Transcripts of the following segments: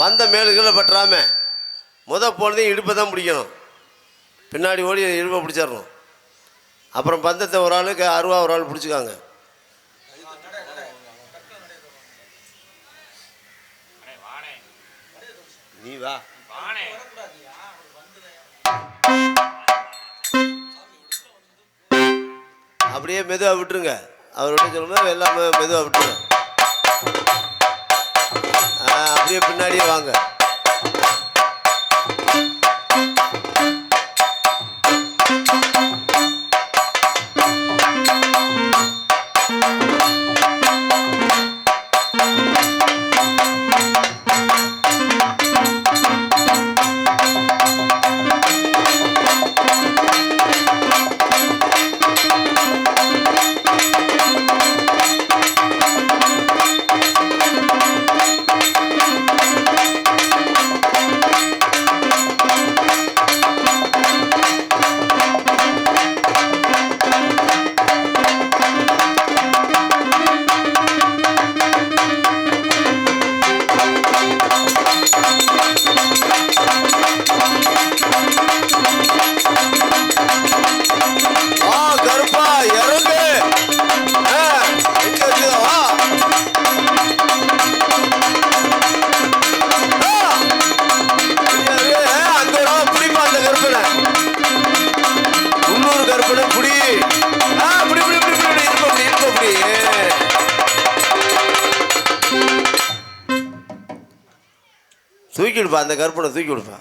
பந்த மேலுக்குள்ள பற்றாம முத போனதையும் இடுப்பை தான் பிடிக்கணும். பின்னாடி ஓடி இடுப்பை பிடிச்சிடணும். அப்புறம் பந்தத்தை ஒரு ஆளுக்கு அருவா ஒரு ஆள் பிடிச்சிக்காங்க. நீ வா. அப்படியே மெதுவாக விட்டுருங்க. அவரோட சொல்லும்போது எல்லாமே மெதுவாக விட்டுருங்க. அப்படியே பின்னாடியே வாங்க. தூக்கி விடுப்பா அந்த கருப்பனை தூக்கி விடுப்பா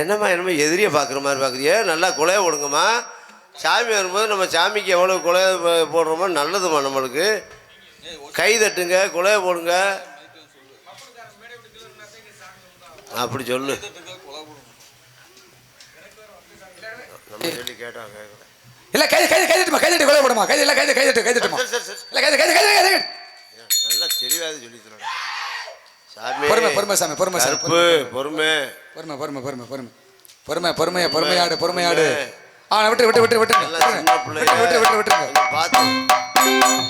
என்னம்மா என்னமோ எதிரியை பார்க்குற மாதிரி பார்க்குறியே? நல்லா குலைய விடுங்கம்மா சாமி வரும்போது நம்ம சாமிக்கு எவ்வளோ குலைய போடுறோமோ நல்லதும்மா நம்மளுக்கு. கை தட்டுங்க குலைய போடுங்க. அப்படி சொல்லு. இல்ல கை கை கை தட்டுமா கை தட்டி கொலை போடுமா? கை இல்ல கை கை தட்டு கை தட்டுமா. இல்ல கை கை கை கை நல்லா தெளிவாக சொல்லி தரணும். பொறுமை, பொறுமை சாமி, பொறுமை சாமி, பொறுமை பொறுமை. பொறுமை. பொறுமை பொறுமை பொறுமை பொறுமையா பொறுமையாடு பொறுமையாடு. ஆ விட்டு விட்டு விட்டு விட்டு விட்டு விட்டு விட்டு பார்த்து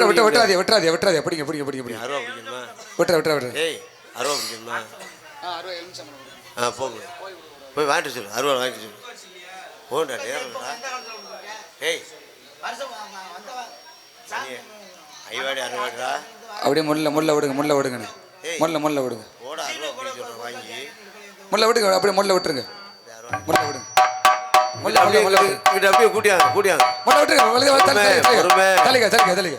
விட்டுறாதே விட்டுறாதே விட்டுறாதே. பிடிங்க பிடிங்க பிடிங்க பிடிங்க. அருவா பிடிக்கணுமா? விட்டுற விட்டுற விட்டுற ஏய் அருவா பிடிக்கணுமா ஆ போங்க. போய் வாங்கிட்டு சொல்லு அருவா வாங்கிட்டு சொல்லு போண்டா நேரம்டா ஏய். ஐவாடி அறுவாடிடா. அப்படியே முள்ள முள்ள விடுங்க முள்ள விடுங்கண்ணே. முள்ள முள்ள விடுங்க. போட அருவா வாங்கி. முள்ள விடுங்க அப்படியே முள்ள விட்டுருங்க. முள்ள விடுங்க. இங்கிட்ட அப்படியே கூட்டியாங்க கூட்டியாங்க முள்ள விட்டுருங்க வலது வலது தள்ளி,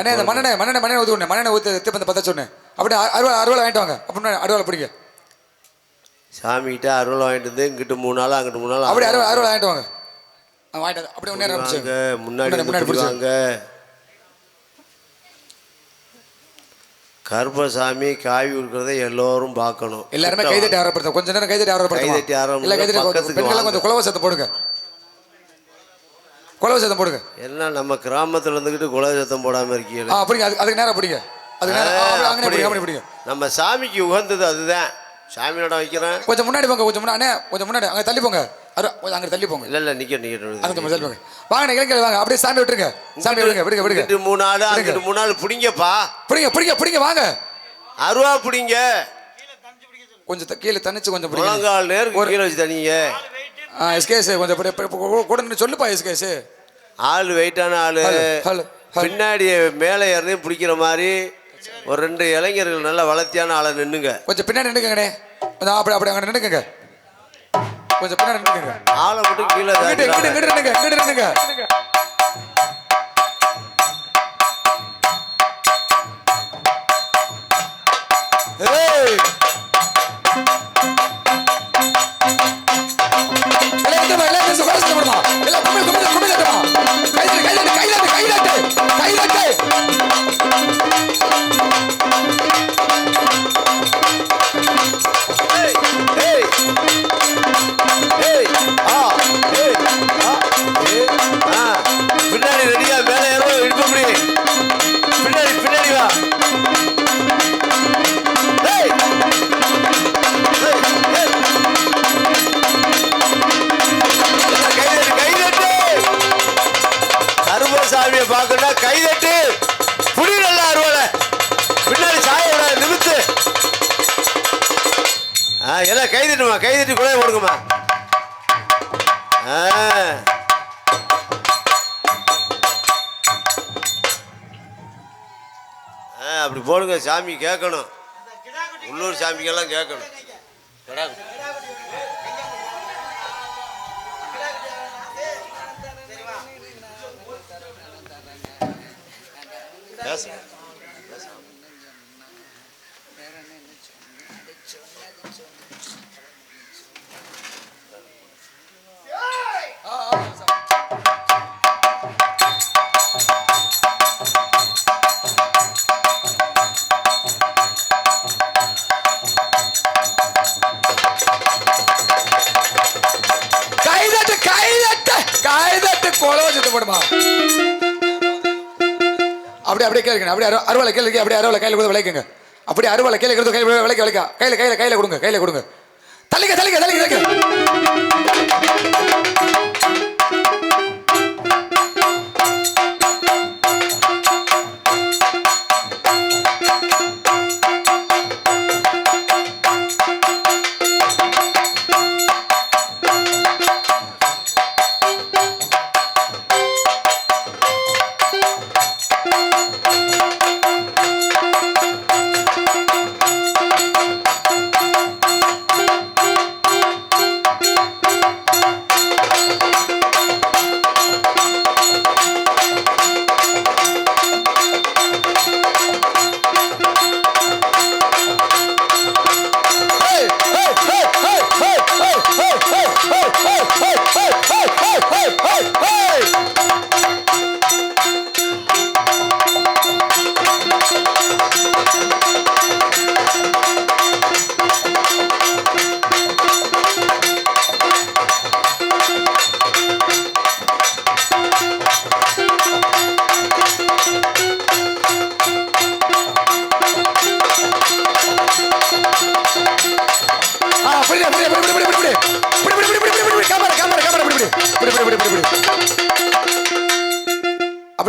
அண்ணே பொறுமை. மண்ணெண்ணெய் மண்ணெண்ணெய் மண்ணெண்ணெய் ஊற்றி மண்ணெண்ணெய் ஊற்றி திருப்பி அந்த பத்த சொன்னேன். அப்படியே அ- அருவா அருவாள் வாங்கிட்டு வாங்க. அப்படின்னு அருவாள் பிடிங்க. சாமிகிட்ட அருள் வாங்கிட்டு வந்து இங்கிட்டு மூணு நாள் அங்கிட்டு மூணு நாள் அப்படியே அருவா அருவாள் வாங்கிட்டு வாங்க. வாங்கிட்டு வந்து அப்படியே முன்னாடி முன்னாடி முன்னாடி பிடிச்சு. வாங்க. கருப்பசாமி காவி கொடுக்கறத எல்லோரும் பார்க்கணும். எல்லாருமே கைதட்டி ஆரப்படுத்த கொஞ்ச நேரம் கைதட்டி ஆரப்படுத்த கைதட்டி ஆரம்பிங்க, இல்ல கைதட்டி. கொஞ்சம் குலவ சத்தம் போடுங்க. குலவ சத்தம் போடுங்க. என்ன நம்ம கிராமத்துல இருந்துக்கிட்டு குல சத்தம் போடாம ஆ இருக்கீங்களா அப்படிங்க அது அதுக்கு நேரம் பிடிங்க அதுக்கு நேரம் ஆ, அப்படியே அங்கே பிடிங்க அப்படி பிடிங்க நம்ம சாமிக்கு உகந்தது அதுதான். சாமியோட வைக்கிறேன். கொஞ்சம் முன்னாடி போங்க கொஞ்சம் முன்னாடி கொஞ்சம் முன்னாடி அங்கே தள்ளி போங்க. அங்கே தள்ளி போங்க. இல்ல இல்ல நிக்க அங்கே நிக்க கொஞ்சம் தள்ளி போங்க. வாங்க இளைஞர்கள் வாங்க. அப்படியே சாமி விட்டுருங்க. சாமி விடுங்க விடுங்க விடுங்க. மூணு நாள் அங்கிட்டு மூணு நாள் பிடிங்கப்பா. பிடிங்க பிடிங்க பிடிங்க வாங்க. அருவா பிடிங்க. கொஞ்சம் கீழே தனிச்சு கொஞ்சம் பிடிங்க. நேருக்கு கீழே வச்சு தனிங்க. ஆ எஸ்கேஸ் கொஞ்சம் கூட நின்னு சொல்லுப்பா எஸ்கேஸ் ஆள் வெயிட்டான ஆளு. பின்னாடி மேலே ஏறி பிடிக்கிற மாதிரி ஒரு ரெண்டு இளைஞர்கள் நல்ல வளர்த்தியான ஆளை நின்னுங்க. கொஞ்சம் பின்னாடி நின்னுக்கங்கண்ணே. கொஞ்சம் அப்படி அப்படி அங்கே நின்னுக்கங்க. கொஞ்சம் பின்னாடி நின்னுக்கங்க. ஆளை மட்டும் கீழே இங்கிட்டு இங்கிட்டு எல்லாம் கை தட்டுமா? கை தட்டி கூட கொடுங்கம்மா ஆ. அப்படி போடுங்க சாமி கேட்கணும். உள்ளூர் சாமிக்கெல்லாம் கேட்கணும். கிடா. கொலவ போடுமா? அப்படியே அப்படியே கேளுங்க. அப்படியே அரு- அருவாளை கேளுங்க அப்படியே அருவாளை கையில கொடுத்து விளைக்குங்க. அப்படியே அருவாளை கையில கொடுத்து கையில விளைக்க விளைக்க. கையில கையில கையில கொடுங்க கையில கொடுங்க. தள்ளிக்க தள்ளிக்க தள்ளிக்க தள்ளிக்க.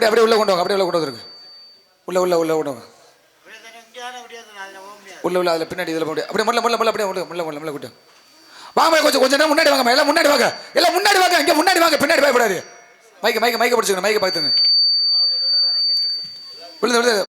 அப்படியே அப்படியே உள்ள கொண்டு வாங்க அப்படியே உள்ள கொண்டு வந்துருங்க. உள்ள உள்ள உள்ள கொண்டு வாங்க. உள்ள உள்ள அதில் பின்னாடி இதில் போட்டு. அப்படியே முள்ள முள்ள முள்ள அப்படியே முள்ள முள்ள முள்ள முள்ள கூட்டு வாங்க கொஞ்சம் கொஞ்சம் நேரம் முன்னாடி வாங்க எல்லாம் முன்னாடி வாங்க. எல்லாம் முன்னாடி வாங்க இங்கே முன்னாடி வாங்க பின்னாடி பயப்படாது மைக்க மைக்க மைக்க பிடிச்சிக்கணும் மைக்க பார்த்துங்க விழுந்து விழுந்து